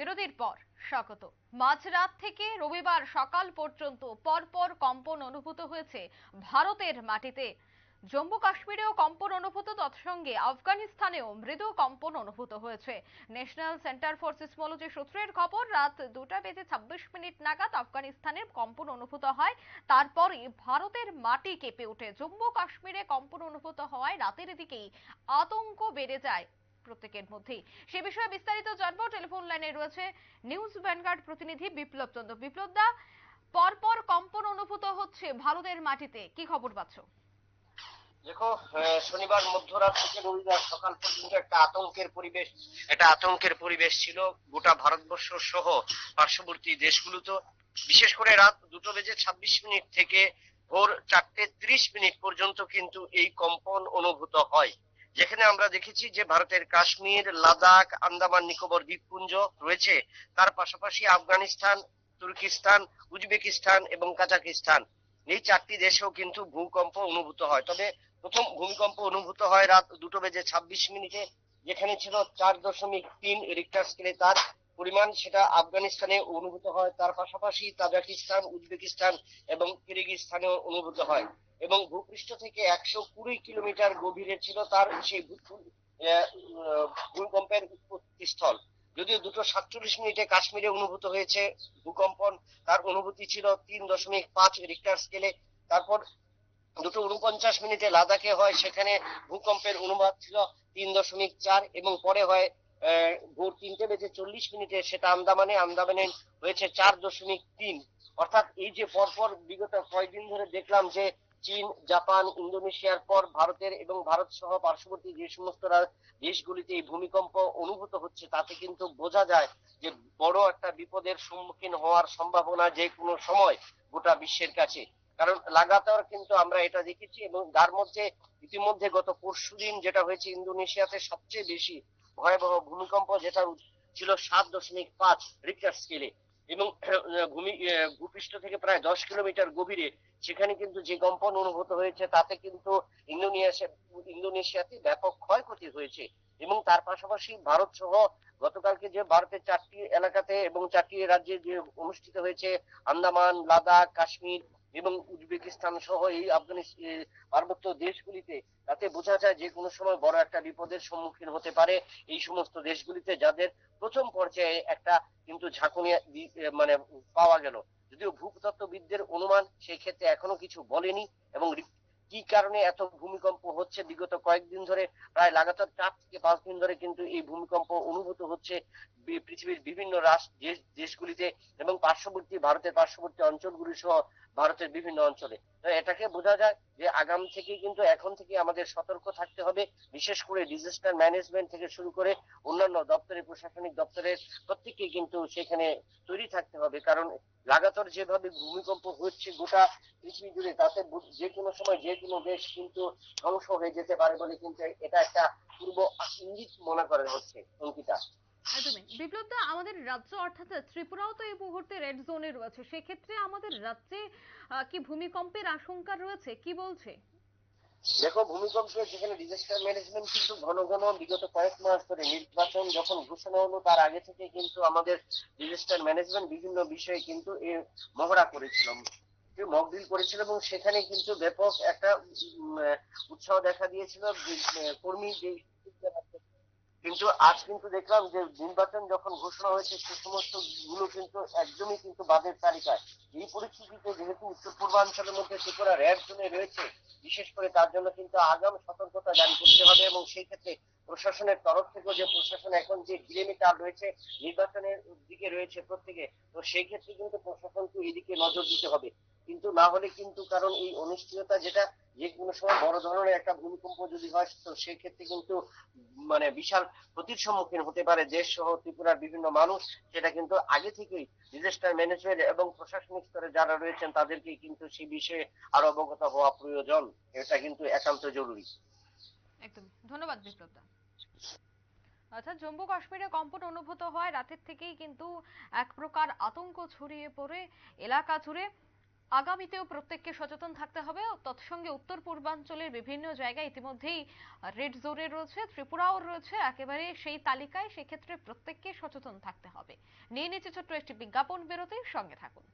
বিরতির পর স্বাগত। মাঝরাত থেকে রবিবার সকাল পর্যন্ত পরপর কম্পন অনুভূত হয়েছে ভারতের মাটিতে। জম্মু কাশ্মীরেও কম্পন অনুভূত, তৎসঙ্গে আফগানিস্তানেও মৃদু কম্পন অনুভূত হয়েছে। ন্যাশনাল সেন্টার ফর সিসমোলজি সূত্রের খবর, রাত দুটা বেজে ছাব্বিশ মিনিট নাগাদ আফগানিস্তানের কম্পন অনুভূত হয়। তারপরই ভারতের মাটি কেঁপে ওঠে। জম্মু কাশ্মীরে কম্পন অনুভূত হওয়ায় রাতের দিকেই আতঙ্ক বেড়ে যায়। প্রত্যেকের মধ্যেই। সে বিষয়ে বিস্তারিত জানব। টেলিফোন লাইনে রয়েছে নিউজ ভ্যানগার্ড প্রতিনিধি বিপ্লব চন্দ্র। বিপ্লব দা, পরপর কম্পন অনুভূত হচ্ছে ভারতের মাটিতে। কি খবর পাচ্ছ? দেখো শনিবার মধ্যরাত থেকে রবিবার সকাল পর্যন্ত একটা আতঙ্কের পরিবেশ, একটা আতঙ্কের পরিবেশ ছিল গোটা ভারতবর্ষ সহ পার্শ্ববর্তী দেশগুলোতে। বিশেষ করে রাত দুটো বেজে ছাব্বিশ মিনিট থেকে ভোর চারটে ত্রিশ মিনিট পর্যন্ত কিন্তু এই কম্পন অনুভূত হয়। যেখানে আমরা দেখেছি যে ভারতের কাশ্মীর, লাদাখ, আন্দামান, নিকোবর দ্বীপপুঞ্জ রয়েছে। তার পাশাপাশি আফগানিস্তান, তুর্কিস্তান, উজবেকিস্তান এবং কাজাকিস্তান। এই চারটি দেশেও কিন্তু ভূকম্প অনুভূত হয়। তবে প্রথম ভূমিকম্প অনুভূত হয় রাত দুটো বেজে ছাব্বিশ মিনিটে, যেখানে ছিল চার দশমিক তিন রিক্টার স্কেলে তার পরিমাণ সেটা আফগানিস্তানে অনুভূত হয়। তার পাশাপাশি তাজাকিস্তান, উজবেকিস্তান এবং কিরগিজস্তানেও অনুভূত হয় এবং ভূপৃষ্ঠ থেকে একশো কুড়ি কিলোমিটার গভীরে ছিল তার সেই ভূকম্পের উৎপত্তি স্থল যদিও দুটো সাতচল্লিশ মিনিটে কাশ্মীরে অনুভূত হয়েছে ভূকম্পন, তার অনুভূতি ছিল তিন দশমিক পাঁচ রিক্টার স্কেলে। তারপর দুটো উনপঞ্চাশ মিনিটে লাদাখে হয়, সেখানে ভূকম্পের অনুপাত ছিল তিন দশমিক চার এবং পরে হয় ভোর তিনটে বেজে চল্লিশ মিনিটে সেটা আন্দামানে আন্দামানে হয়েছে চার দশমিক তিন। অর্থাৎ এই যে পরপর বিগত কয়েকদিন ধরে দেখলাম যে চীন, জাপান, ইন্দোনেশিয়ার পর ভারতের এবং ভারত সহ পার্শ্ববর্তী যে সমস্ত দেশগুলিতে এই ভূমিকম্প অনুভূত হচ্ছে, তাতে কিন্তু বোঝা যায় যে বড় একটা বিপদের সম্মুখীন হওয়ার সম্ভাবনা যে কোনো সময় গোটা বিশ্বের কাছে। কারণ লাগাতার কিন্তু আমরা এটা দেখেছি এবং তার মধ্যে ইতিমধ্যে গত পরশুদিন যেটা হয়েছে ইন্দোনেশিয়াতে সবচেয়ে বেশি ভয়াবহ ভূমিকম্প যেটা ছিল সাত দশমিক পাঁচ রিক্টার স্কেলে এবং ভূমি ভূপৃষ্ঠ থেকে প্রায় দশ কিলোমিটার গভীরে। সেখানে কিন্তু যে কম্পন অনুভূত হয়েছে, তাতে কিন্তু ইন্দোনেশিয়া, ইন্দোনেশিয়াতে ব্যাপক ক্ষয়ক্ষতি হয়েছে এবং তার পাশাপাশি ভারত সহ গতকালকে যে ভারতের চারটি এলাকাতে এবং চারটি রাজ্যে যে অনুষ্ঠিত হয়েছে, আন্দামান, লাদাখ, কাশ্মীর এবং উজবেকিস্তান সহ এই আফগানিস্তান পার্বত্য দেশগুলিতে, তাতে বোঝা যায় যে কোনো সময় বড় একটা বিপদের সম্মুখীন হতে পারে এই সমস্ত দেশগুলিতে যাদের প্রথম পর্যায়ে একটা কিন্তু ঝাঁকুনি মানে পাওয়া গেল। যদিও ভূতত্ত্ববিদদের অনুমান সেই ক্ষেত্রে এখনও কিছু বলেনি এবং কি কারণে এত ভূমিকম্প হচ্ছে বিগত কয়েকদিন ধরে, প্রায় লাগাতার চার থেকে পাঁচ দিন ধরে কিন্তু এই ভূমিকম্প অনুভূত হচ্ছে পৃথিবীর বিভিন্ন রাষ্ট্র দেশগুলিতে এবং পার্শ্ববর্তী, ভারতের পার্শ্ববর্তী অঞ্চলগুলি সহ ভারতের বিভিন্ন অঞ্চলে। এটাকে বোঝা যায় যে আগাম থেকে কিন্তু এখন থেকে আমাদের সতর্ক থাকতে হবে, বিশেষ করে ডিজাস্টার ম্যানেজমেন্ট থেকে শুরু করে অন্যান্য দপ্তরের, প্রশাসনিক দপ্তরের প্রত্যেককে কিন্তু সেখানে তৈরি থাকতে হবে। কারণ লাগাতার যেভাবে ভূমিকম্প হচ্ছে গোটা পৃথিবী জুড়ে, তাতে যে কোনো সময় যে কোনো দেশ কিন্তু ধ্বংস হয়ে যেতে পারে বলে কিন্তু এটা একটা পূর্ব ইঙ্গিত মনে করা হচ্ছে, অঙ্কিতা। একদমই। বিপ্লব দা আমাদের রাজ্য অর্থাৎ ত্রিপুরাও তো এই মুহূর্তে রেড জোনে রয়েছে। সেক্ষেত্রে আমাদের রাজ্যে কি ভূমিকম্পের আশঙ্কা রয়েছে? কি বলছে? দেখো, ভূমিকম্পে যেখানে ডিজাস্টার ম্যানেজমেন্ট কিন্তু ঘন ঘন বিগত কয়েক মাস ধরে নির্বাচন যখন ঘোষণা হলো, তার আগে থেকে কিন্তু আমাদের ডিজাস্টার ম্যানেজমেন্ট বিভিন্ন বিষয়ে কিন্তু মহড়া করেছিল। মকডিল করেছিল এবং সেখানে কিন্তু ব্যাপক একটা উৎসাহ দেখা দিয়েছিল কর্মী যে কিন্তু আজ কিন্তু দেখলাম যে নির্বাচন যখন ঘোষণা হয়েছে, সে সমস্তগুলো কিন্তু একদমই কিন্তু বাদের তালিকায়। এই পরিস্থিতিতে যেহেতু উত্তর পূর্বাঞ্চলের মধ্যে ত্রিপুরা র্যাব জোনে রয়েছে, বিশেষ করে তার জন্য কিন্তু আগাম সতর্কতা জারি করতে হবে এবং সেই ক্ষেত্রে প্রশাসনের তরফ থেকেও যে প্রশাসন এখন যে কিলোমিটার রয়েছে, নির্বাচনের দিকে রয়েছে প্রত্যেকে, তো সেই ক্ষেত্রে কিন্তু প্রশাসনকে এদিকে নজর দিতে হবে। কিন্তু না হলে কিন্তু কারণ এই অনিশ্চয়তা যেটা যে কোনো সময় বড় ধরনের একটা ভূমিকম্প যদি হয়, তো সেক্ষেত্রে কিন্তু মানে বিশাল ক্ষতির সম্মুখীন হতে পারে দেশ সহ ত্রিপুরার বিভিন্ন মানুষ। সেটা কিন্তু আগে থেকেই ডিজাস্টার ম্যানেজমেন্ট এবং প্রশাসনিক স্তরে যারা রয়েছেন, তাদেরকে কিন্তু সেই বিষয়ে আরও অবগত হওয়া প্রয়োজন। এটা কিন্তু একান্ত জরুরি। একদম। ধন্যবাদ বিপ্লব দা অর্থাৎ জম্মু কাশ্মীরে কম্পন অনুভূত হয়। রাতের থেকেই কিন্তু এক প্রকার আতঙ্ক ছড়িয়ে পড়ে এলাকা জুড়ে। আগামীতেও প্রত্যেককে সচেতন থাকতে হবে তৎসঙ্গে উত্তর পূর্বাঞ্চলের বিভিন্ন জায়গায় ইতিমধ্যেই রেড জোনে রয়েছে, ত্রিপুরাও রয়েছে, একেবারে সেই তালিকায় সেক্ষেত্রে প্রত্যেককে সচেতন থাকতে হবে। নিয়ে নিচ্ছে ছোট্ট একটি বিজ্ঞাপন বেরোতে সঙ্গে থাকুন।